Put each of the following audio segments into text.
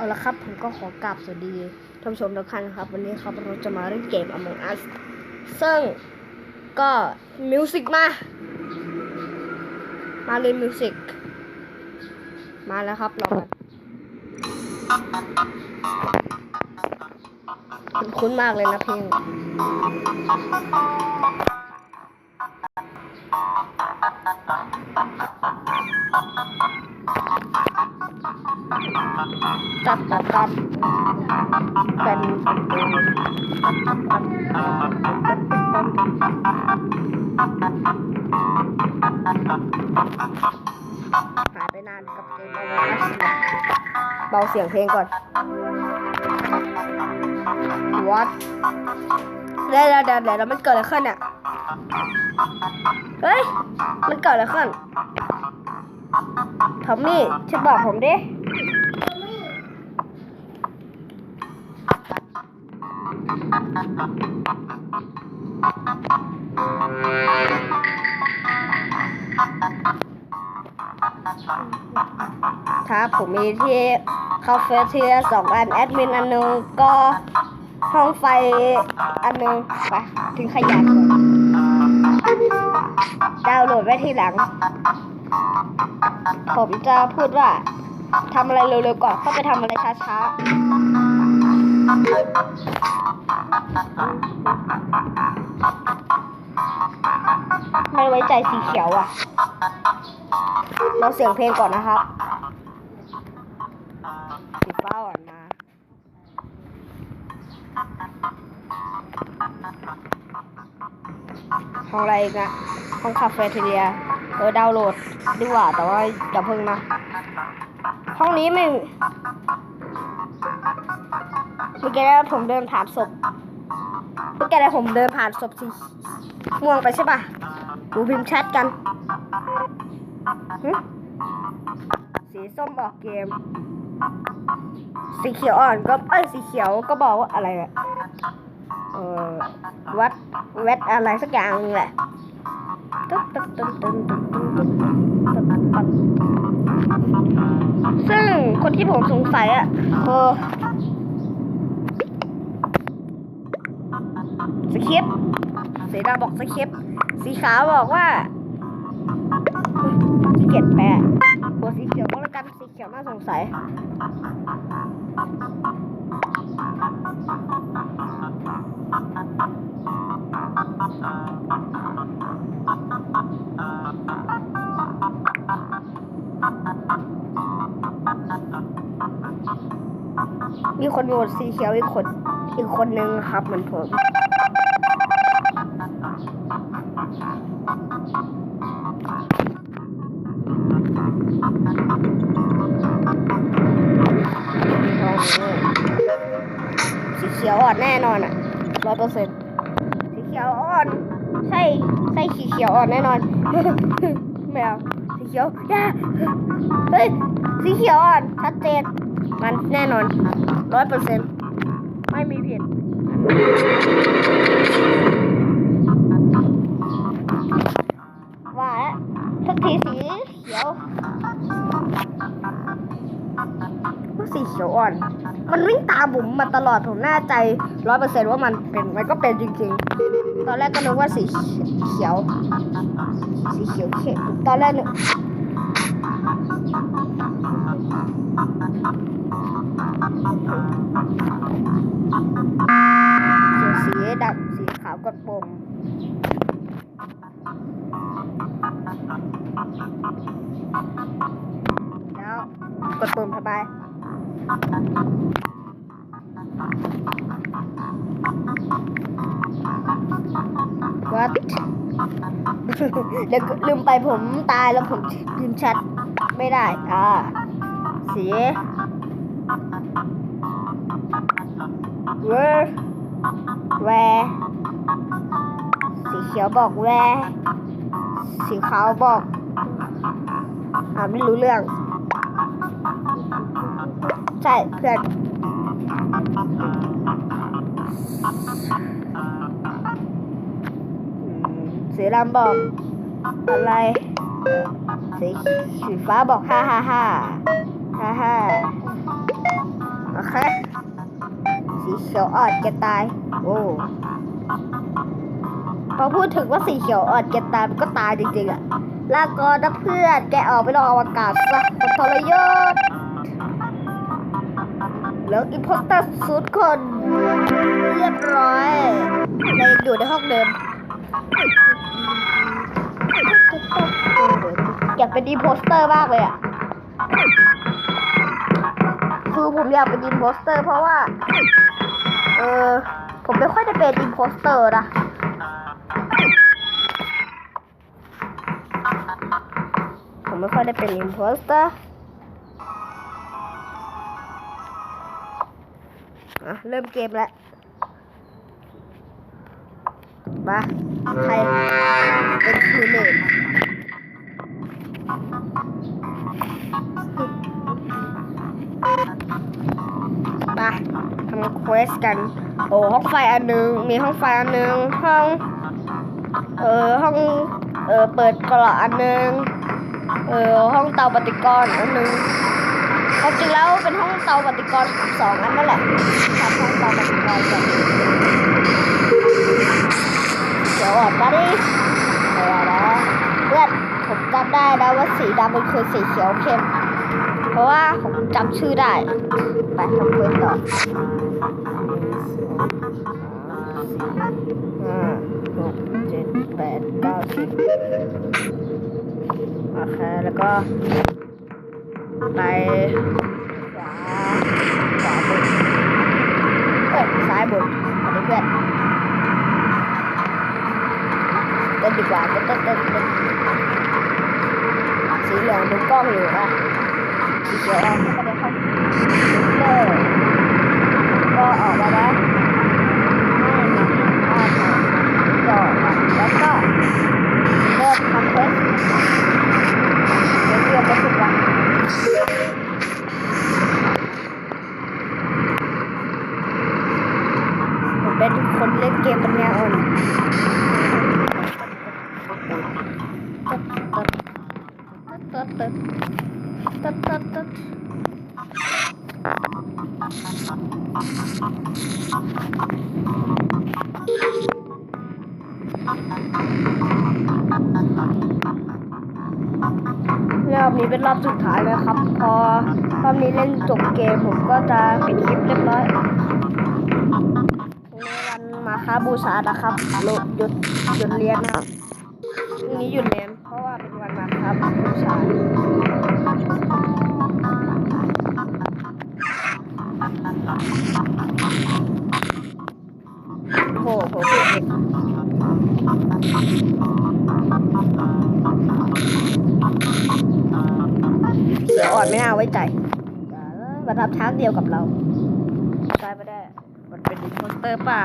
เอาละครับ ผมก็ขอกราบสวัสดีท่านผู้ชมทุกท่านครับ วันนี้ครับเราจะมาเล่นเกม Among Us ซึ่งก็มิวสิกมา มาเลยมิวสิกมาแล้วครับรอกันคุ้นมากเลยนะเพลง เสียงเพลงก่อน What เดี๋ยวเดี๋ยวเดี๋ยวเดี๋ยวแล้วมันเกิดอะไรขึ้นเนี่ยเฮ้ย มันเกิดอะไรขึ้นทอมมี่ช่วยบอกผมดิ ครับ ผมมีที่คาเฟ่เทียสองอันแอดมินอันหนึงก็ห้องไฟอันหนึงไปถึงขยะก่อนดาวน์โหลดไว้ทีหลัง ผมจะพูดว่าทำอะไรเร็วๆก่อนก็ไปทำอะไรช้าๆ ไม่ไว้ใจสีเขียวอะ เราเสียงเพลงก่อนนะครับ ห้องอะไรอีกอะห้องคาเฟ่เทเรียเออดาวน์โหลดดีกว่า แต่ว่าอย่าเพิ่งนะห้องนี้ไม่เมื่อกี้แล้วผมเดินผ่านศพเมื่อกี้แล้วผมเดินผ่านศพสีม่วงไปใช่ปะดูพิมพ์แชทกันสีส้มออกเกม สีเขียวอ่อนก็เอ้ยสีเขียวก็บอกว่าอะไรอะเออวัด แวดอะไรสักอย่างแหละซึ่งคนที่ผมสงสัยอะคือสคริปเสนาบอกสคริปสีขาวบอกว่าขี้เกียจแปะบวสีเขียวก็แล้วกันสีเขียวน่าสงสัย มีคนโหวตสีเขียวอีกคนอีกคนนึงครับเหมือนผมสีเขียวอ่อนแน่นอนอะร้อยเปอร์เซ็นต์ อ่อนใช่ใช่สีเขียวอ่อนแน่นอนไม่เอาสีเขียวอย่าเฮ้ยสีเขียวอ่อนชัดเจนมันแน่นอนร้อยเปอร์เซ็นต์ไม่มีผิดว่าแล้วสักทีสีเขียวว่าสีเขียวอ่อน มันวิ่งตามผมมาตลอดผมแน่ใจร้อยเปอร์เซ็นต์ว่ามันเป็น มันก็เป็นจริง ๆ อนแรกก็นึกว่าสีเขียว สีเขียวเข็มตอนแรกนึกส่วนสีดำสีขาวกดปุ่มแล้วกดปุ่มสบาย วัดเดี๋ยวลืมไปผมตายแล้วผมพิมพ์แชทไม่ได้ อ่าสีเวอร์แวร์สีเขียวบอกแวร์สีขาวบอก อ่าไม่รู้เรื่อง ใช่เพื่อน สีดำบอกอะไร สีสีฟ้าบอกฮ่าฮ่าฮ่าฮ่าฮ่าโอเคสีเขียวอ่อนแกตาย โอ้พอพูดถึงว่าสีเขียวอ่อนแกตายมันก็ตายจริงๆอะลาก่อนนะเพื่อนแกออกไปนอกอวกาศซะคนทรยศแล้วอิมโพสเตอร์สุดคน เรียบร้อยในอยู่ในห้องเดิม อยากเป็นอิมโพสเตอร์มากเลยอะ คือผมอยากเป็นอิมโพสเตอร์ เพราะว่า เออ ผมไม่ค่อยได้เป็นอิมโพสเตอร์นะผมไม่ค่อยได้เป็นอิมโพสเตอร์อะเริ่มเกมแล้ว มาใครเป็นคิวเลนมาทำเควสกัน โอ้ห้องไฟอันหนึง มีห้องไฟอันหนึง ห้อง เออห้อง เออเปิดกระอันหนึง เออห้องเตาปฏิกรณ์อันหนึงความจริงแล้วเป็นห้องเตาปฏิกรณ์สองอันนั่นแหละทำห้องเตาปฏิกรณ์ก่อน เขียวออกมาดิเดี๋ยวนะเพื่อนผมจำได้นะว่าสีดำมันคือสีเขียวเข้มเพราะว่าผมจำชื่อได้ ไปทำเควสต่อห้าหกเจ็ดแปดเก้าสิบโอเคแล้วก็ ไปขวาขวาบนเอ้ยซ้ายบนอันนี้เพื่อน เต้นดีกว่าเต้นเต้นเต้นเต้นสีเหลืองดูกล้องอยู่อะสีเขียวอะก็ไปเข้าเตอร์ก็ออกมาแล้ว ผมก็จะปิดคลิปเรียบร้อยในวันมาค้าบูชานะครับหยุดหยุดหยุดเรียนนะครับพรุ่งนี้หยุดเรียนเพราะว่าเป็นวันมาคาบูชาโอ้โหผมผิดเองเสืออ่อนไม่น่าไว้ใจ ประทับช้างเดียวกับเราใช่ไม่ได้ มันเป็นอินสเตอร์ป่ะ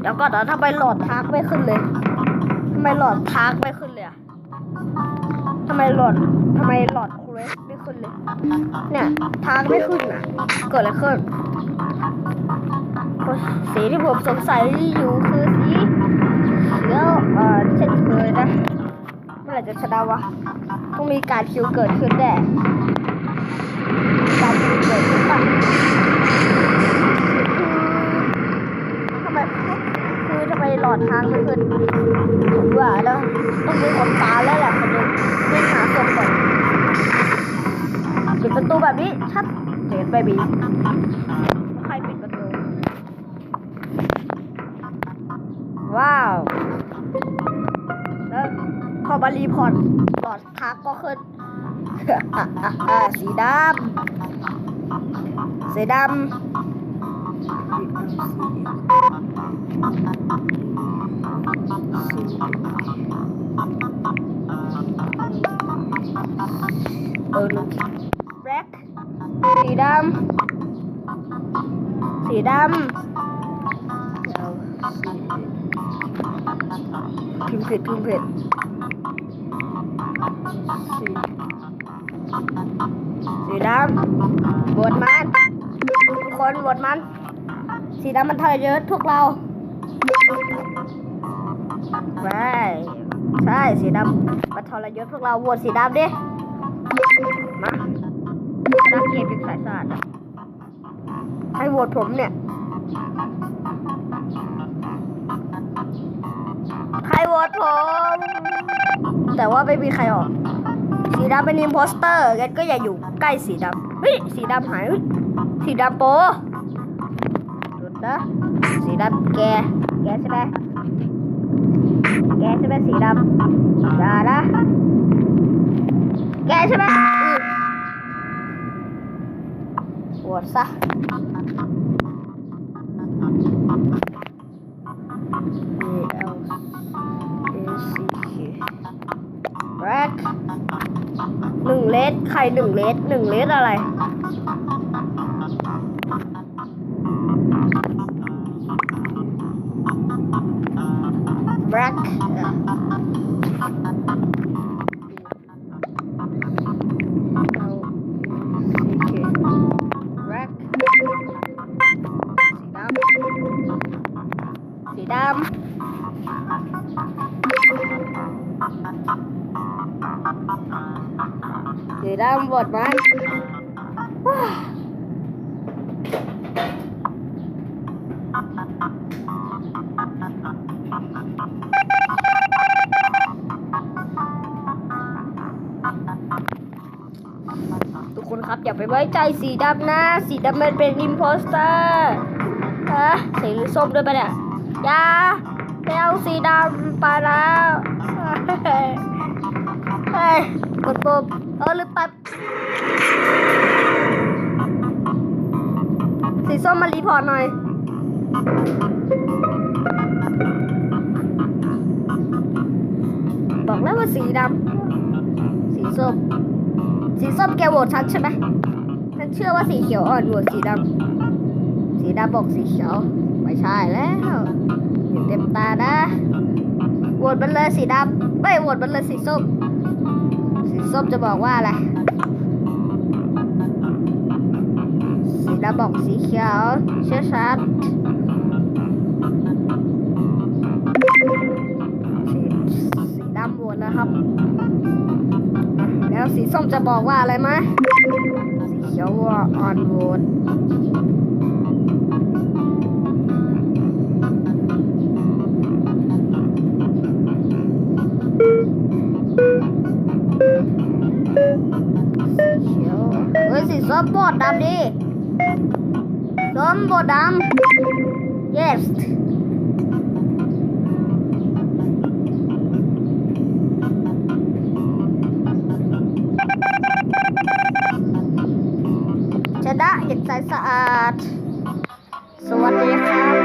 เดี๋ยวก่อนะทำไมหลอดทาร์กไม่ขึ้นเลยทำไมหลอดทาร์กไม่ขึ้นเลยอะทำไมหลอดทำไมหลอดเควสไม่ขึ้นเลย เนี่ยทาร์กไม่ขึ้นอะเกิดอะไรขึ้นสีที่ผมสงสัยอยู่คือสีเขียวเอ่อเช่นเคยนะเมื่อไหร่จะชนะวะต้องมีการคิวเกิดขึ้นแน่ การคิวเกิดขึ้นป่ะทำไมคือทำไมหลอดทางไม่ขึ้นผมว่าแล้วต้องมีคนตาแล้วแหละคนหนึงวิ่งหาศพก่อนปิดประตูแบบนี้ชัดเจนไปบีใครปิดประตู ว้าวแล้วพอมารีพอร์ตหลอดทักก็ขึ้น สีดำสีดำเออลูกแบล็คสีดำสีดำพิมพ์ผิดพิมพ์ผิด สีดำบวชมันทุกคนบวชมัน สีดำมันทรยศพวกเราใช่ใช่สีดำมันทรยศพวกเราโหวตสีดำดิมาชนะเกมเป็นสายสาดใครโหวตผมเนี่ย ใครโหวตผม แต่ว่าไม่มีใครออก สีดำเป็นอิมโพสเตอร์งั้นก็อย่าอยู่ใกล้สีดำเฮ้ยสีดำหายสีดำโปหยุดนะสีดำแกแกใช่ไหมแกใช่ไหมสีดำอย่านะแกใช่ไหมอืมโหวตซะ หนึ่งเลสใครหนึ่งเลสหนึ่งเลสอะไรแบล็กแบล็กสีดำ ดำบดไหมว้าทุกคนครับอย่าไปไว้ใจสีดำนะ สีดำมันเป็นอิมโพสเตอร์อะสีส้มด้วยปะเนี่ยอย่าไปเอาสีดำไปแล้ว เฮ้ยกดปุ่ม เออลืมปัดสีส้มมารีพอร์ตหน่อย บอกแล้วว่าสีดำสีส้ม สีส้มแกโหวตฉันใช่ไหมฉันเชื่อว่าสีเขียวอ่อนโหวตสีดำสีดำบอกสีเขียว ไม่ใช่แล้วเห็นเต็มตานะโหวตมันเลยสีดำไม่โหวตมันเลยสีส้ม ส้มจะบอกว่าอะไรสีดำบอกสีเขียวเชื่อชัดสีสีดำโหวตนะครับ แล้วสีส้มจะบอกว่าอะไรไหมสีเขียวว่าออนโหวต เฮ้ยสีส้มบดดำดิส้มบดดำ yes ชนะอย่างใจสะอาด สวัสดีครับ